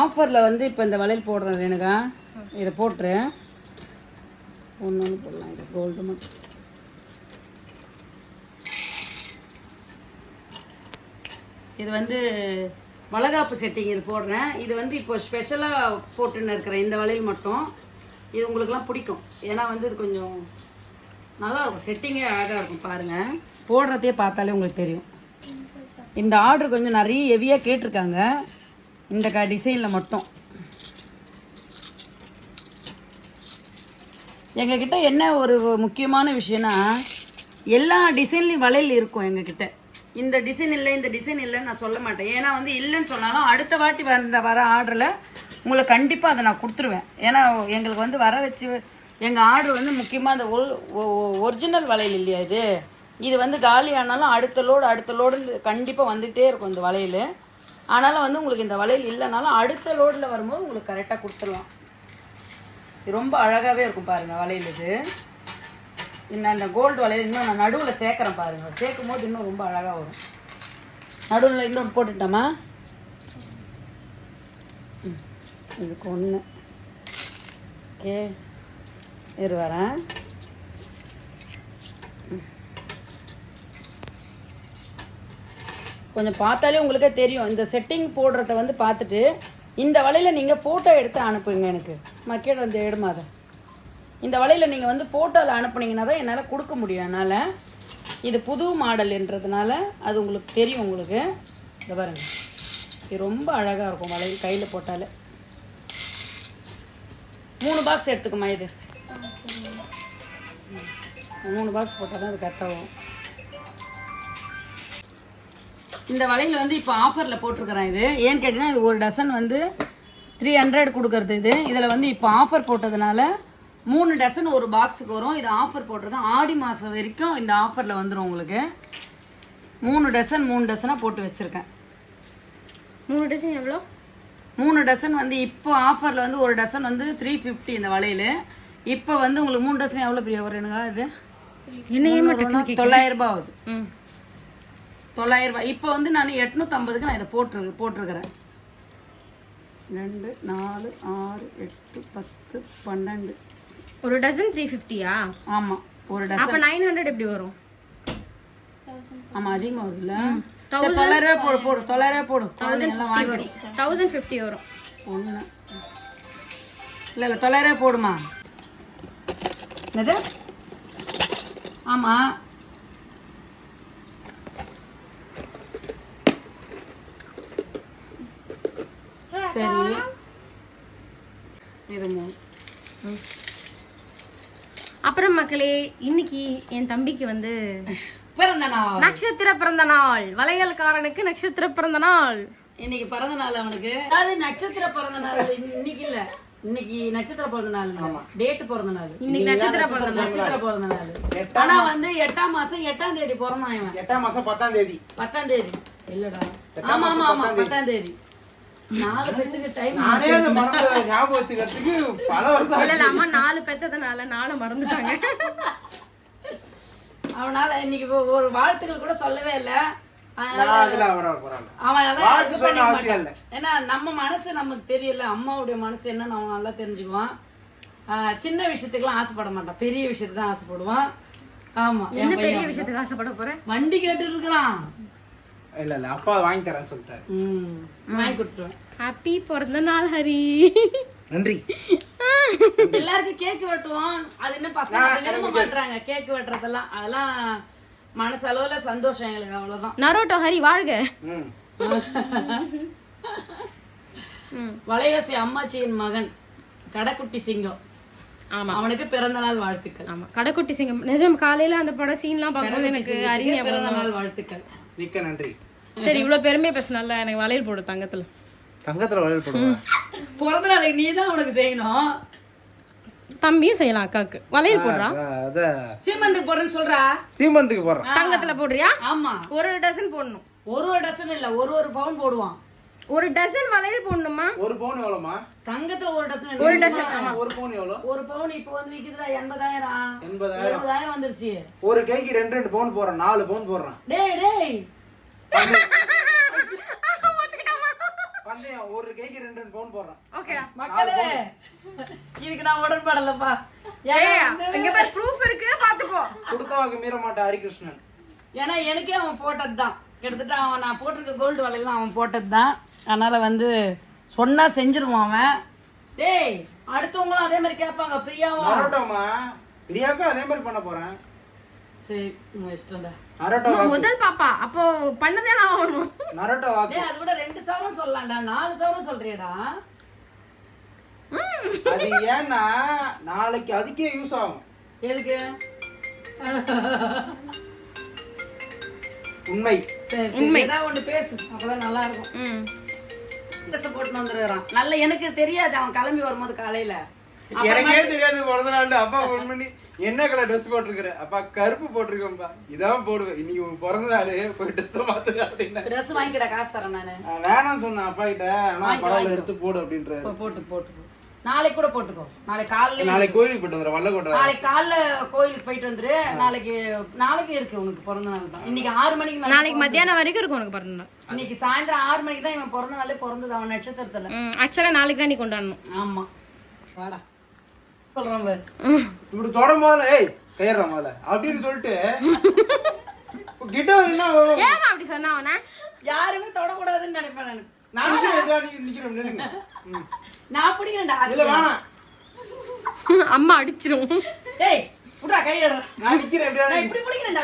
ஆஃபரில் வந்து இப்போ இந்த வளையல் போடுறேன் ரேணுகா இதை போட்டுரு. ஒன்று ஒன்று போடலாம். இது கோல்டு மட்டும். இது வந்து வளகாப்பு செட்டிங் இது போடுறேன். இது வந்து இப்போ ஸ்பெஷலாக போட்டுன்னு இருக்கிறேன் இந்த வளையல் மட்டும். இது உங்களுக்குலாம் பிடிக்கும். ஏன்னா வந்து இது கொஞ்சம் நல்லா இருக்கும். செட்டிங்கே அழகாக இருக்கும் பாருங்கள் போடுறதையே பார்த்தாலே உங்களுக்கு தெரியும். இந்த ஆர்டர் கொஞ்சம் நிறைய ஹெவியாக கேட்டிருக்காங்க. இந்த க டிசைனில் மட்டும். எங்ககிட்ட என்ன ஒரு முக்கியமான விஷயம்னா எல்லா டிசைன்லையும் வளையல் இருக்கும் எங்ககிட்ட. இந்த டிசைன் இல்லை இந்த டிசைன் இல்லைன்னு நான் சொல்ல மாட்டேன். ஏன்னா வந்து இல்லைன்னு சொன்னாலும் அடுத்த வாட்டி வந்த வர ஆர்டரில் உங்களுக்கு கண்டிப்பாக அதை நான் கொடுத்துருவேன். ஏன்னா எங்களுக்கு வந்து வர வச்சு எங்கள் ஆர்டர் வந்து முக்கியமாக அந்த ஒரிஜினல் வளையல் இல்லையா இது? இது வந்து காலி ஆனாலும் அடுத்த லோடு அடுத்த லோடு கண்டிப்பாக வந்துகிட்டே இருக்கும் இந்த வளையல். ஆனாலும் வந்து உங்களுக்கு இந்த வளையல் இல்லைனாலும் அடுத்த லோடில் வரும்போது உங்களுக்கு கரெக்டாக கொடுத்துருவோம் ரொம்ப அழகாகவே இருக்கும் பாருங்கள் வளையல் இது. இன்னும் அந்த கோல்டு வளையல் இன்னும் நான் நடுவில் சேர்க்குறேன் பாருங்கள் சேர்க்கும் போது இன்னும் ரொம்ப அழகாக வரும். நடுவில் இன்னொன்று போட்டுட்டோமா? ம், இதுக்கு ஒன்று ஓகே இரு வரேன். கொஞ்சம் பார்த்தாலே உங்களுக்கே தெரியும். இந்த செட்டிங் போடுறத வந்து பார்த்துட்டு இந்த வலையில நீங்கள் ஃபோட்டோ எடுத்து அனுப்புங்க எனக்கு. மக்கள் வந்து எடுமா அதை இந்த வலையில நீங்கள் வந்து ஃபோட்டோவில் அனுப்புனீங்கன்னா தான் என்னால் கொடுக்க முடியும். என்னால் இது புது மாடல்ன்றதுனால அது உங்களுக்கு தெரியும் உங்களுக்கு. இந்த பாருங்க. இது ரொம்ப அழகாக இருக்கும் வளையல் கையில் போட்டாலே. மூணு பாக்ஸ் எடுத்துக்கம்மா இது. மூணு பாக்ஸ் போட்டால் தான் அது கரெக்டாக வரும் இந்த வளையல் வந்து இப்போ ஆஃபரில் போட்டிருக்கிறேன் இது. ஏன்னு கேட்டிங்கன்னா இது ஒரு டசன் வந்து த்ரீ ஹண்ட்ரட் கொடுக்கறது இது. இதில் வந்து இப்போ ஆஃபர் போட்டதுனால மூணு டசன் ஒரு பாக்ஸுக்கு வரும். இது ஆஃபர் போட்டிருக்கேன். ஆடி மாதம் வரைக்கும் இந்த ஆஃபரில் வந்துடும் உங்களுக்கு. மூணு டசன் மூணு டசனாக போட்டு வச்சுருக்கேன். மூணு டிசைன் எவ்வளோ? மூணு டசன் வந்து இப்போ ஆஃபரில் வந்து ஒரு டசன் வந்து த்ரீ ஃபிஃப்டி இந்த வளையல் இப்போ வந்து உங்களுக்கு மூணு டசன் எவ்வளோ பிரியா வருங்க இது? என்ன முந்நூறுனா தொள்ளாயிரம் ரூபாய் ஆகுது. ம். தொள்ளாயிரம் ரூபாய். இப்போ வந்து நான் எட்நூற்றம்பதுக்கு நான் இதை போட்டு போட்டிருக்கிறேன். ரெண்டு நாலு ஆறு எட்டு பத்து பன்னெண்டு. ஒரு டசன் த்ரீ ஃபிஃப்டியா ஆமாம் ஒரு டசன் அப்போ நைன் ஹண்ட்ரட் எப்படி வரும்? ஆமாம் அதிகமாக சரி தொள்ளாயிரம் ரூபாய் போடு போடு தொள்ளாயிரம் ரூபாய் போடு. குழந்தைங்கெல்லாம் வாங்கி தௌசண்ட் ஃபிஃப்டி வரும். ஒன்று இல்லை இல்லை தொள்ளாயிரம் ரூபாய் போடுமா. என்னது? ஆமாம் சரி. இருமோ அப்புறம் மக்களே இன்னைக்கு என் தம்பிக்கு வந்து பிறந்த நாள். நட்சத்திர பிறந்த நாள். வளையல்காரனுக்கு நட்சத்திர பிறந்த நாள். இன்னைக்கு பிறந்த நாள் அவனுக்கு. அதாவது நட்சத்திர பிறந்த நாள் இன்னைக்கு இல்ல. இன்னைக்கு நட்சத்திர பிறந்த நாள். டேட் பிறந்த நாள். இன்னைக்கு நட்சத்திர பிறந்த நாள் நட்சத்திர பிறந்த நாள். ஆனா வந்து எட்டாம் மாசம் எட்டாம் தேதி பிறந்தான் இவன். எட்டாம் மாசம் பத்தாம் தேதி. பத்தாம் தேதி. இல்லடா. ஆமா ஆமா ஆமா பத்தாம் தேதி. நாலு பேத்துக்கு டைம் நானே அந்த மறந்து ஞாபகம் வச்சுக்கிறதுக்கு பல வருஷம் இல்ல இல்ல, அம்மா நாலு பெத்ததுனால நாலு மறந்துட்டாங்க. அவனால இன்னைக்கு ஒரு- வாழ்த்துக்கள் கூட சொல்லவே இல்ல. ஏன்னா நம்ம மனசு நமக்கு தெரியல. அம்மாவுடைய மனசு என்னன்னு அவன் நல்லா தெரிஞ்சுக்குவான். ஆஹ் சின்ன விஷயத்துக்குலாம் ஆசைப்பட மாட்டான். பெரிய விஷயத்துக்கு தான் ஆசைப்படுவான். ஆமா என்ன என் பெரிய விஷயத்துக்கு ஆசைப்பட போறேன் வண்டி கேட்டு இருக்கிறான் இல்ல இல்ல அப்பா வாங்கி தரேன்னு சொல்லிட்டாரு. வாங்கி கொடுத்துருவேன் ஹாப்பி பிறந்த நாள் ஹரி. நன்றி. எல்லாருக்கும் கேக் வெட்டுவோம். அது இன்னும் பசங்க விரும்ப மாட்டாங்க கேக் வெட்டுறதெல்லாம். அதெல்லாம் மனசளவுல சந்தோஷம் எங்களுக்கு அவ்வளவுதான். நரோட்டோ ஹரி வாழ்க. வளையோசி அம்மாச்சியின் மகன் கடைக்குட்டி சிங்கம். ஆமா. அவனுக்கு பிறந்த நாள் வாழ்த்துக்கள். ஆமா. கடைக்குட்டி சிங்கம். நிஜம் காலையில அந்த படம் சீன்லாம் பார்க்கும்போது எனக்கு சிங்கத்துக்கு பிறந்த நாள் வாழ்த்துக்கள். மிக்க நன்றி. சரி இவ்வளவு பெருமையா பேசினால எனக்கு வளையல் போடு தங்கத்துல. தங்கத்துல வளையல் போடுவா? பிறந்த நாளைக்கு நீ தான் உனக்கு செய்யணும். தம்பியும் செய்யலாம் அக்காவுக்கு வளையல் போடுறா? அத சீமந்துக்கு போறேன்னு சொல்றா? சீமந்துக்கு போடுறேன் தங்கத்துல போடுறியா? ஆமா. ஒரு டசன் போடணும். ஒரு ஒரு டசன் இல்ல ஒரு ஒரு பவுன் போடுவான். ஒரு டசன் வளையல் போடணுமா? ஒரு பவுன் எவ்வளோமா தங்கத்துல ஒரு டசன் ஒரு டசன் ஒரு பவுன் எவ்வளோ? ஒரு பவுன் இப்போ வந்து விக்குதுடா எண்பதாயிரம். எண்பதாயிரம். எழுபதாயிரம் வந்துருச்சு. ஒரு கைக்கு ரெண்டு ரெண்டு பவுன் போடுறேன் நாலு பவுன் போடுறேன். டேய் டேய். பந்தயம். ஒரு கைக்கு ரெண்டு ரெண்டு பவுன் போடுறேன். ஓகே மக்களே. இதுக்கு நான் உடன்படலப்பா இங்க பேர் ப்ரூஃப் இருக்கு பாத்துக்கோ. கொடுத்த வாக்கு மீற மாட்டா ஹரிகிருஷ்ணன். ஏன்னா எனக்கே அவன் போட்டது தான் கிட்டத்தட்ட அவன் நான் போட்டிருக்க கோல்டு வலையெல்லாம் அவன் போட்டது தான் அதனால வந்து சொன்னா செஞ்சிருவான் அவன். டேய் அடுத்தவங்களும் அதே மாதிரி கேட்பாங்க பிரியாவும் பிரியாக்கும் அதே மாதிரி பண்ண போறேன். சரி இஷ்டம்டா முதல் பாப்பா அப்போ பண்ணதே நான் ஆகணும் நரோட்டோ வாக்கு. அது கூட ரெண்டு சவரம் சொல்லலாம்டா. நாலு சவரம் சொல்றியடா. அது ஏன்னா நாளைக்கு அதுக்கே யூஸ் ஆகும். எதுக்கு? உண்மை. சரி சரி ஏதாவது ஒண்ணு பேசு. அப்பதான் நல்லா இருக்கும். ம். ட்ரெஸ் போட்டு வந்துருக்கான் நல்ல எனக்கு தெரியாது. அவன் கிளம்பி வரும்போது காலையில. எனக்கே தெரியாது பிறந்த நாள் அப்பா ஃபோன் பண்ணி என்ன கலர் ட்ரெஸ் போட்டிருக்கிற? அப்பா கருப்பு போட்டிருக்கேன்ப்பா இதான் போடுவேன். இன்னைக்கு உன் பிறந்த நாள் போய் ட்ரெஸ் மாத்துக்க அப்படின்னு. ட்ரெஸ் வாங்கிக்கடா காசு தரேன் நானு. வேணாம்னு சொன்னேன் அப்பா கிட்ட. ஆனா பரவாயில்ல. எடுத்து போடு அப்படின்றாரு. போ- போட்டு போட்டு நாளைக்கு கூட போட்டுக்கோ. நாளைக்கு காலையில நாளைக்கு கோயிலுக்கு போயிட்டு வந்துடுறேன் வல்லக்கோட்டை நாளைக்கு காலைல கோயிலுக்கு போயிட்டு வந்துரு. நாளைக்கு நாளைக்கு இருக்கு உனக்கு பிறந்த நாள் தான். இன்னைக்கு ஆறு மணிக்கு நாளைக்கு மத்தியானம் வரைக்கும் இருக்கும் உனக்கு பிறந்த நாள் இன்னைக்கு சாயந்தரம் ஆறு மணிக்கு தான் இவன் பிறந்த நாளே பிறந்தது அவன் நட்சத்திரத்துல. ஆக்சுவலா நாளைக்கு தான் நீ கொண்டாடணும். ஆமா. வாடா. சொல்றான் பாரு. ம். இப்படி தொடும் போதுல ஏய் கையற முதல்ல. அப்படின்னு சொல்லிட்டு கிட்ட ஏமா அப்படி சொன்னா அவன? யாருமே தொடக்கூடாதுன்னு நினைப்பேன் நான். நான் நிக்கிறேன் நில்லுங்க. நான் பிடிக்கிறேன்டா இல்ல வேணாம் அம்மா அடிச்சிரும். டேய் புடா கையிடுறா நான் நிக்கிறேன் இப்படி பிடிக்கிறேன்டா